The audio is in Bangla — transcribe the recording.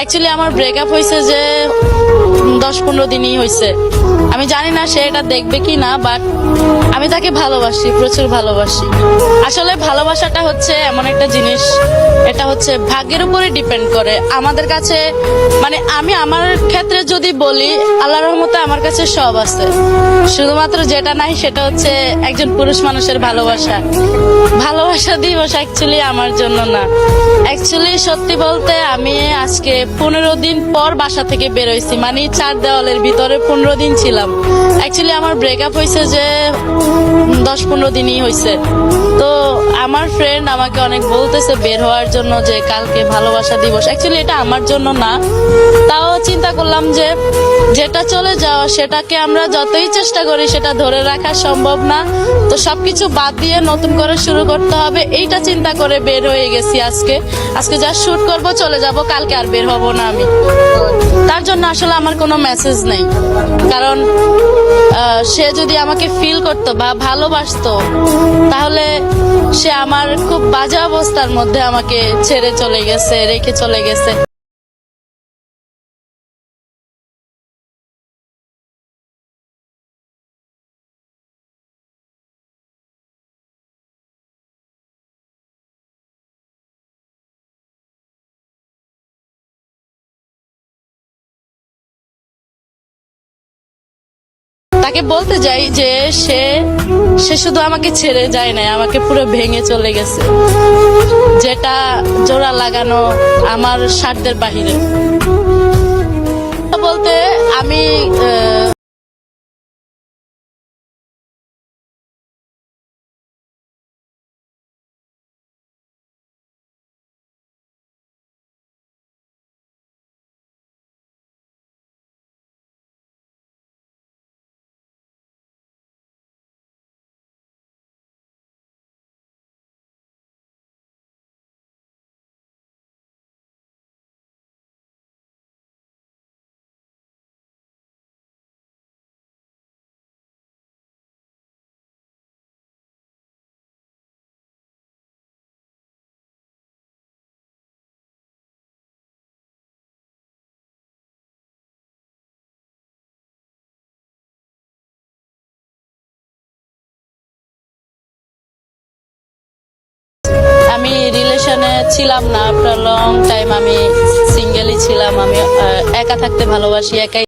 অ্যাকচুয়ালি আমার ব্রেকআপ হয়েছে যে দশ পনেরো দিনই হয়েছে। আমি জানি না সে এটা দেখবে কি না বাট আমি তাকে ভালোবাসি, প্রচুর ভালোবাসি। আসলে ভালোবাসাটা হচ্ছে এমন একটা জিনিস, এটা হচ্ছে ভাগ্যের উপরে ডিপেন্ড করে। আমাদের কাছে মানে আমি আমার ক্ষেত্রে যদি বলি আল্লাহ রহমতে আমার কাছে সব আছে। শুধুমাত্র যেটা নাই, সেটা হচ্ছে একজন পুরুষ মানুষের ভালোবাসা। ভালোবাসা দিবস অ্যাকচুয়ালি আমার জন্য না। অ্যাকচুয়ালি সত্যি বলতে আমি আজকে পনেরো দিন পর বাসা থেকে বেরোইছি মানে চার দেওয়ালের ভিতরে পনেরো দিন ছিলাম। অ্যাকচুয়ালি আমার ব্রেকআপ হয়েছে যে দশ পনেরো দিনই হয়েছে তো আমার ফ্রেন্ড আমাকে অনেক বলতেছে বের হওয়ার জন্য যে কালকে ভালোবাসা দিবস। অ্যাকচুয়ালি এটা আমার জন্য না। তাও চিন্তা করলাম যে যেটা চলে যাওয়া সেটাকে আমরা যতই চেষ্টা করি সেটা ধরে রাখা সম্ভব না। তো সবকিছু বাদ দিয়ে নতুন করে শুরু করতে হবে। এইটা চিন্তা করে বের হয়ে গেছি আজকে। আজকে যা শুট করব, চলে যাব। কালকে আর বের হব না আমি। তার জন্য আসলে আমার কোনো মেসেজ নেই। কারণ সে যদি আমাকে ফিল করতো বা ভালোবাসতো, তাহলে সে আমার খুব বাজে অবস্থার মধ্যে আমাকে ছেড়ে চলে গেছে, রেখে চলে গেছে। তাকে বলতে যাই যে সে সে শুধু আমাকে ছেড়ে যায় নাই, আমাকে পুরো ভেঙে চলে গেছে। যেটা জোড়া লাগানো আমার সাধ্যের বাহিরে। বলতে আমি আমি রিলেশনে ছিলাম না, আপনার লং টাইম আমি সিঙ্গেলই ছিলাম, আমি একা থাকতে ভালোবাসি, একাই